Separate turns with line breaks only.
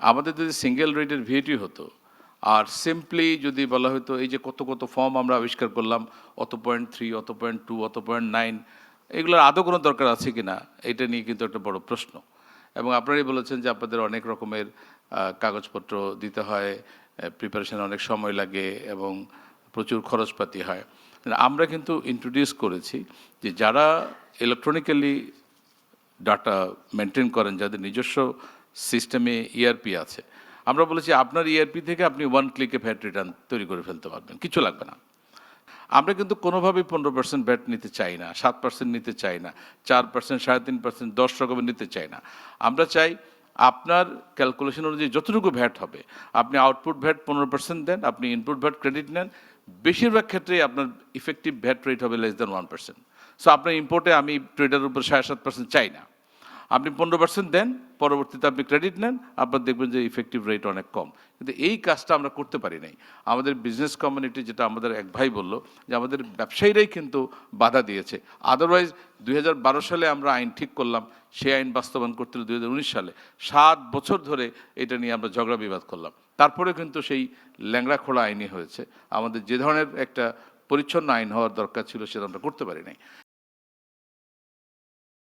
আমাদের যদি সিঙ্গেল রেটের ভিএটি হতো, আর সিম্পলি যদি বলা হতো, এই যে কত কত ফর্ম আমরা আবিষ্কার করলাম, অত পয়েন্ট থ্রি অত পয়েন্ট টু অত পয়েন্ট নাইন এগুলোর আদৌ কোনো দরকার আছে কি না এটা নিয়ে কিন্তু একটা বড় প্রশ্ন। এবং আপনারাই বলেছেন যে আপনাদের অনেক রকমের কাগজপত্র দিতে হয় প্রিপারেশন অনেক সময় লাগে এবং প্রচুর খরচপাতি হয়। আমরা কিন্তু ইন্ট্রোডিউস করেছি যে যারা ইলেকট্রনিক্যালি ডাটা মেনটেন করেন, যাদের নিজস্ব সিস্টেমে ইআরপি আছে। আমরা বলেছি আপনার ইআরপি থেকে আপনি ওয়ান ক্লিকে ভ্যাট রিটার্ন তৈরি করে ফেলতে পারবেন। কিছু লাগবে না। আমরা কিন্তু কোনোভাবেই পনেরো পার্সেন্ট ভ্যাট নিতে চাই না, সাত পার্সেন্ট নিতে চাই না, চার পার্সেন্ট সাড়ে তিন পার্সেন্ট দশ রকমের নিতে চাই না। আমরা চাই আপনার ক্যালকুলেশন অনুযায়ী যতটুকু ভ্যাট হবে, আপনি আউটপুট ভ্যাট পনেরো পার্সেন্ট দেন, আপনি ইনপুট ভ্যাট ক্রেডিট নেন, বেশিরভাগ ক্ষেত্রেই আপনার ইফেক্টিভ ভ্যাট রেট হবে less than one percent so আপনার ইম্পোর্টে আমি ট্রেডারের উপর সাড়ে সাত পার্সেন্ট চাই না। আপনি পনেরো পার্সেন্ট দেন, পরবর্তীতে আপনি ক্রেডিট নেন, আপনার দেখবেন যে ইফেক্টিভ রেট অনেক কম। কিন্তু এই কাজটা আমরা করতে পারি নাই। আমাদের বিজনেস কমিউনিটি যেটা আমাদের এক ভাই বলল যে আমাদের ব্যবসায়ীরাই কিন্তু বাধা দিয়েছে। আদারওয়াইজ দুই হাজার বারো সালে আমরা আইন ঠিক করলাম, সেই আইন বাস্তবায়ন করতে দুই হাজার উনিশ সালে। সাত বছর ধরে এটা নিয়ে আমরা ঝগড়া বিবাদ করলাম। তারপরে কিন্তু সেই ল্যাংড়া খোলা আইনই হয়েছে। আমাদের যে ধরনের একটা পরিচ্ছন্ন আইন হওয়ার দরকার ছিল সেটা আমরা করতে পারি নাই।